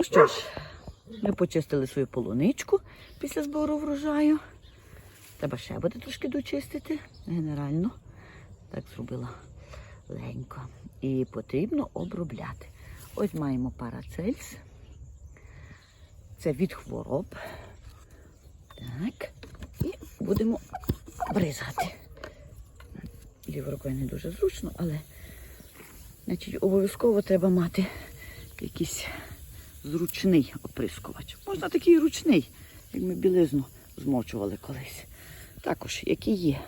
Ну що ж, ми почистили свою полуничку після збору врожаю. Треба ще буде трошки дочистити. Генерально так зробила легенько. І потрібно обробляти. Ось маємо парацельс. Це від хвороб. Так. І будемо бризгати. Лівою рукою не дуже зручно, але значить, обов'язково треба мати якийсь зручний оприскувач. Можна такий ручний, як ми білизну змочували колись. Також, який є.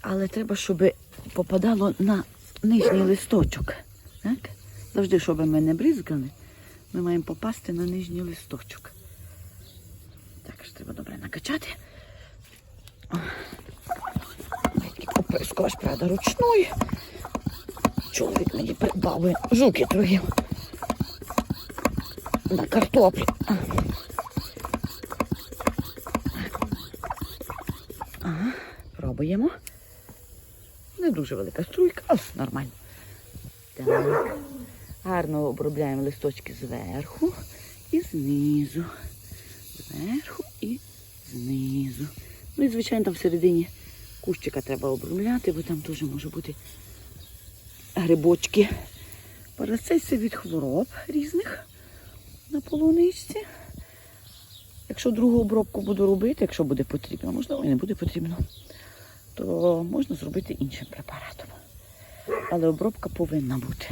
Але треба, щоб попадало на нижній листочок. Так? Завжди, щоб ми не бризгали, ми маємо попасти на нижній листочок. Так ж треба добре накачати. Оприскувач, правда, ручний. Чоловік мені придбав жуки трохи. На картоплі. Ага, пробуємо. Не дуже велика струйка, але нормально. Так. Гарно обробляємо листочки зверху і знизу. Зверху і знизу. Ну і, звичайно, там всередині кущика треба обробляти, бо там теж може бути грибочки. Парацельси від хвороб різних на полуничці. Якщо другу обробку буду робити, якщо буде потрібно, можливо, і не буде потрібно, то можна зробити іншим препаратом. Але обробка повинна бути.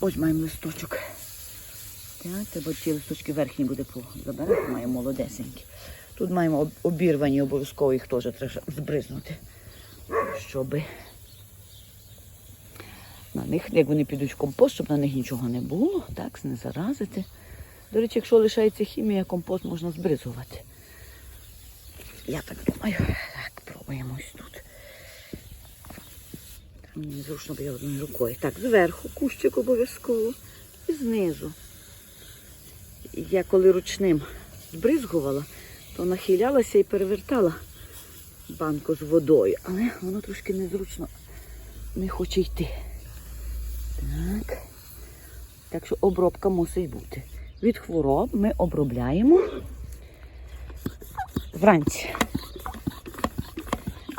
Ось маємо листочок. Так, треба ці листочки верхні буде забирати, маємо молодесенькі. Тут маємо обірвані, обов'язково їх теж треба збризнути, щоб на них, як вони підуть в компост, щоб на них нічого не було, так, не заразити. До речі, якщо лишається хімія, компост можна збризувати. Я так думаю. Так, пробуємо ось тут. Мені зручно бо одною рукою. Так, зверху кущик обов'язково і знизу. Я коли ручним збризгувала, то нахилялася і перевертала банку з водою, але воно трошки незручно не хоче йти. Так. Так що обробка мусить бути. Від хвороб ми обробляємо вранці.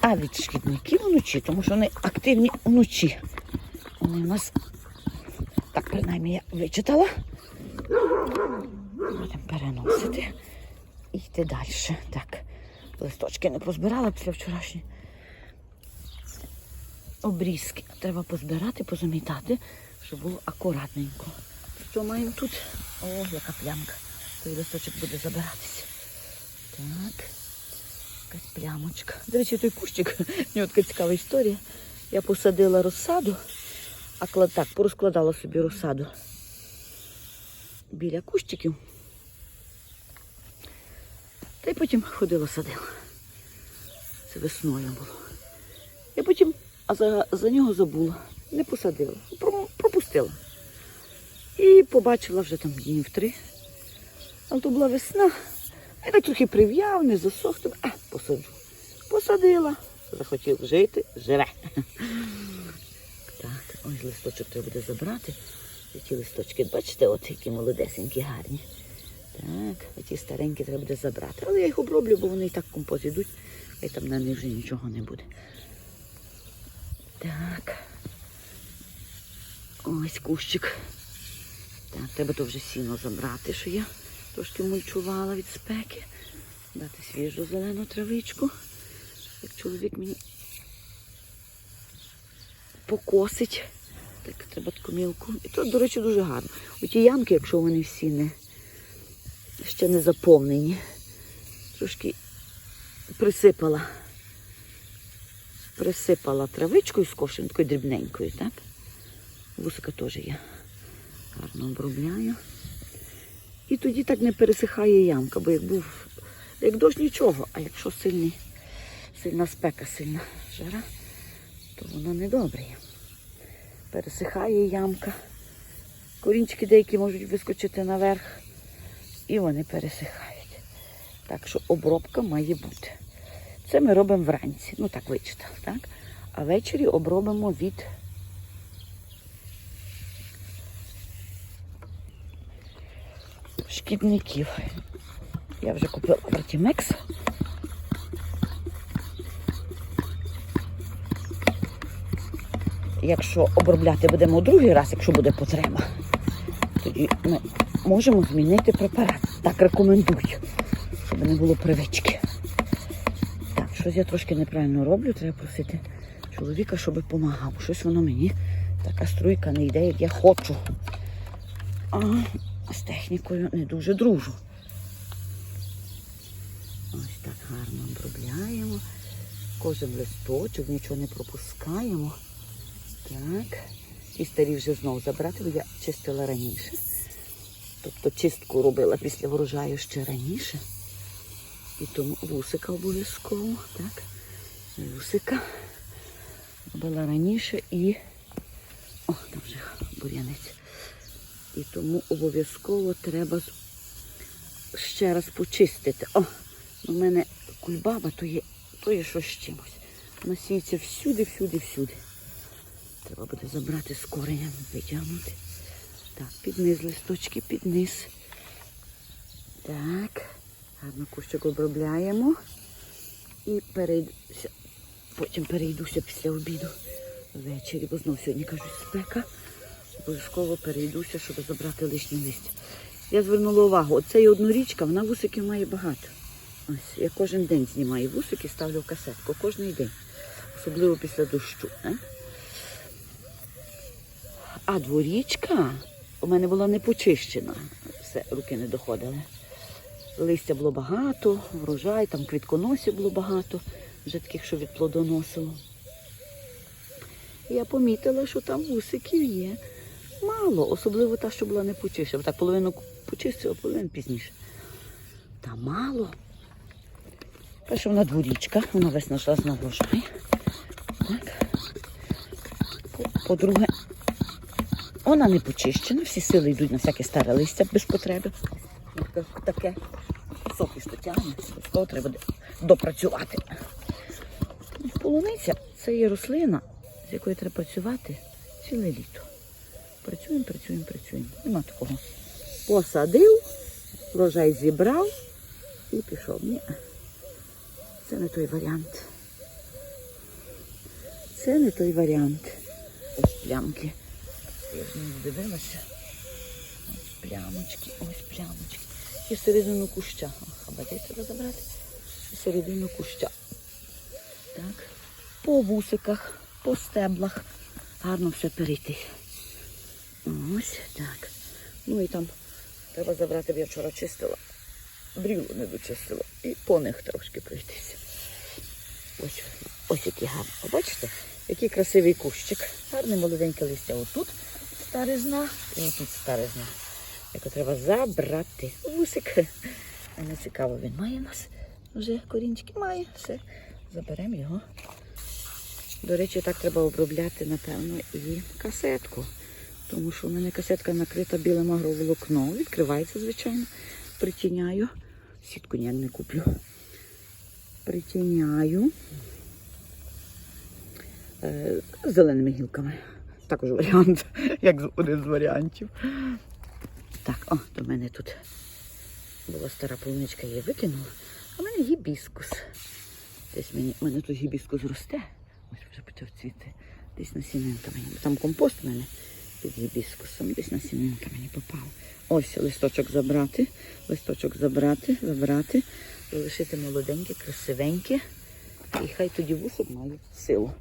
А від шкідників вночі, тому що вони активні вночі. Вони у нас, так принаймні я вичитала. Будемо переносити і йти далі. Так, листочки не позбирала після вчорашньої обрізки. Треба позбирати, позамітати, щоб було акуратненько. Що маємо тут? О, яка плямка. Той листочок буде забиратися. Так. Якась плямочка. До речі, той кущик, в нього така цікава історія. Я посадила розсаду, а так, порозкладала собі розсаду біля кущиків. Та й потім ходила садила. Це весною було. Я потім а за, за нього забула. Не посадила. Пропустила. І побачила вже там днів три. Але то була весна. Я так трохи прив'яв, не засох. то, А, посаджу. Посадила. Захотів жити, живе. Так, ось листочок треба буде забрати. Ці листочки, бачите, от які молодесенькі, гарні. Так, оті старенькі треба буде забрати. Але я їх оброблю, бо вони і так в компост йдуть, і там на них вже нічого не буде. Так. Ось кущик. Так, треба то вже сіно забрати, що я трошки мульчувала від спеки. Дати свіжу зелену травичку. Як чоловік мені покосить. Так, треба таку мілку. І то, до речі, дуже гарно. Оті ямки, якщо вони всі не ще не заповнені, трошки присипала. Присипала травичкою скошеною, такою дрібненькою, так? Вусика теж я гарно обробляю. І тоді так не пересихає ямка, бо як був, як дощ нічого, а якщо сильний, сильна спека, сильна жара, то воно не добре. Пересихає ямка. Корінчики деякі можуть вискочити наверх і вони пересихають. Так що обробка має бути. Це ми робимо вранці. Ну так вичитав, так? А ввечері обробимо від шкідників. Я вже купила Братімекс. Якщо обробляти будемо другий раз, якщо буде потреба, тоді ми можемо змінити препарат. Так рекомендую, щоб не було привички. Так, щось я трошки неправильно роблю, треба просити чоловіка, щоб допомагав. Щось воно мені така струйка не йде, як я хочу. А з технікою не дуже дружу. Ось так гарно обробляємо. Кожен листочок, нічого не пропускаємо. Так. І старі вже знову забрати, бо я чистила раніше. Тобто чистку робила після врожаю ще раніше. І тому вусика обов'язково. Так. Вусика робила раніше і... О, там вже бур'янець. І тому обов'язково треба ще раз почистити. О, у мене кульбаба, то є, то є щось з чимось. Вона сіється всюди, всюди, всюди. Треба буде забрати з коренем, витягнути. Так, під низ листочки, під низ. Так, гарно кущик обробляємо. І перейдуся. Потім перейдуся після обіду ввечері, бо знов сьогодні кажуть спека. Обов'язково перейдуся, щоб забрати лишнє листя. Я звернула увагу, оце однорічка, вона вусиків має багато. Ось, я кожен день знімаю вусики, ставлю в касетку, кожен день. Особливо після дощу. Не? А дворічка у мене була не почищена. Все, руки не доходили. Листя було багато, врожай, там квітконосів було багато, вже таких, що від плодоносило. Я помітила, що там вусиків є. Мало, особливо та, що була не почищена. Так половину почистила, половину пізніше. Та мало. Перше вона дворічка, вона весь наш раз на врожай. Так. По- По-друге, вона не почищена, всі сили йдуть на всяке старе листя без потреби. Таке- соки що тягне, обов'язково треба допрацювати. Полуниця це є рослина, з якою треба працювати ціле літо. Працюємо, працюємо, працюємо. Нема такого. Посадив, врожай зібрав і пішов. Ні. Це не той варіант. Це не той варіант. Ось плямки. Я ж не здивилася. Ось плямочки, ось плямочки. І середину куща. Хабади треба забрати. І середину куща. Так. По вусиках, по стеблах. Гарно все перейти. Ось так. Ну і там треба забрати, бо я вчора чистила. Брілу не дочистила. І по них трошки пройтися. Ось, ось який гарний. Бачите, який красивий кущик. Гарне молоденьке листя. Отут старизна і отут старизна. Яку треба забрати. Вусик. Не цікаво, він має у нас. Вже корінчики має. Все. Заберемо його. До речі, так треба обробляти, напевно, і касетку. Тому що в мене касетка накрита білим агроволокно. Відкривається, звичайно. Притіняю. Сітку ніяк не куплю. Притіняю е, зеленими гілками. Також варіант, як один з варіантів. Так, о, до мене тут була стара полуничка, я її викинула. А в мене гібіскус. Десь мені, в мене тут гібіскус росте. Ось вже почав цвіти. Десь на сінинка мені. Там компост у мене під гібіскусом, десь на сімінка мені попав. Ось листочок забрати, листочок забрати, забрати, залишити молоденьке, красивеньке. І хай тоді вухо має силу.